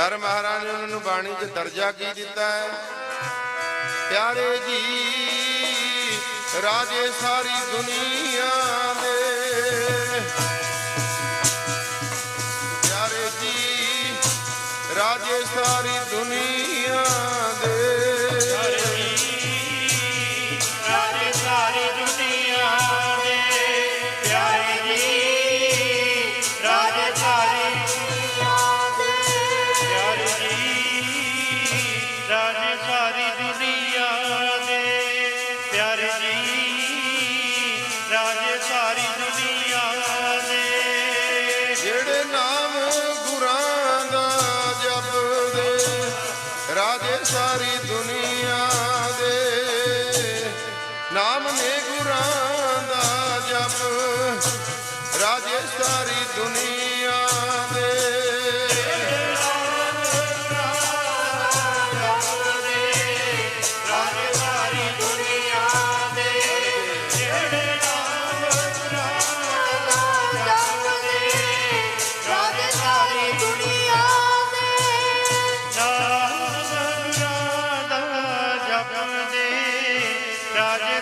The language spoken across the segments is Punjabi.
ਪਰ ਮਹਾਰਾਜ ਨੇ ਉਹਨਾਂ ਨੂੰ ਬਾਣੀ 'ਚ ਦਰਜਾ ਕੀ ਦਿੱਤਾ ਹੈ? ਪਿਆਰੇ ਜੀ, ਰਾਜੇ ਸਾਰੀ ਦੁਨੀਆ ਦੇ। ਪਿਆਰੇ ਜੀ, ਰਾਜੇ ਸਾਰੀ ਦੁਨੀਆ ਪਿਆਰੇ ਰਾਜੇ ਸਾਰੀ ਦੁਨੀਆ ਦੇ। ਜਿਹੜੇ ਨਾਮ ਗੁਰਾਂ ਦਾ ਜਪਦੇ ਰਾਜੇ ਸਾਰੀ ਦੁਨੀਆ ਦੇ। ਨਾਮ ਨੇ ਗੁਰਾਂ ਦਾ ਜਪ, ਰਾਜੇ ਸਾਰੀ ਦੁਨੀਆ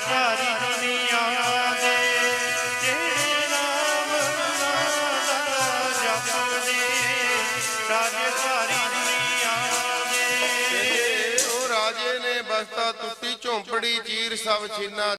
ਸਾਰੀ ਦੁਨੀਆ ਦੇ ਜਿਹੜੇ ਨਾਮ ਦਾ ਜਪਦੇ, ਰਾਜੇ ਸਾਰੀ ਦੁਨੀਆ ਦੇ। ਉਹ ਰਾਜੇ ਨੇ ਬਸਤਾ ਟੁੱਟੀ ਝੌਂਪੜੀ ਚੀਰ ਸਭ ਛੀਨਾ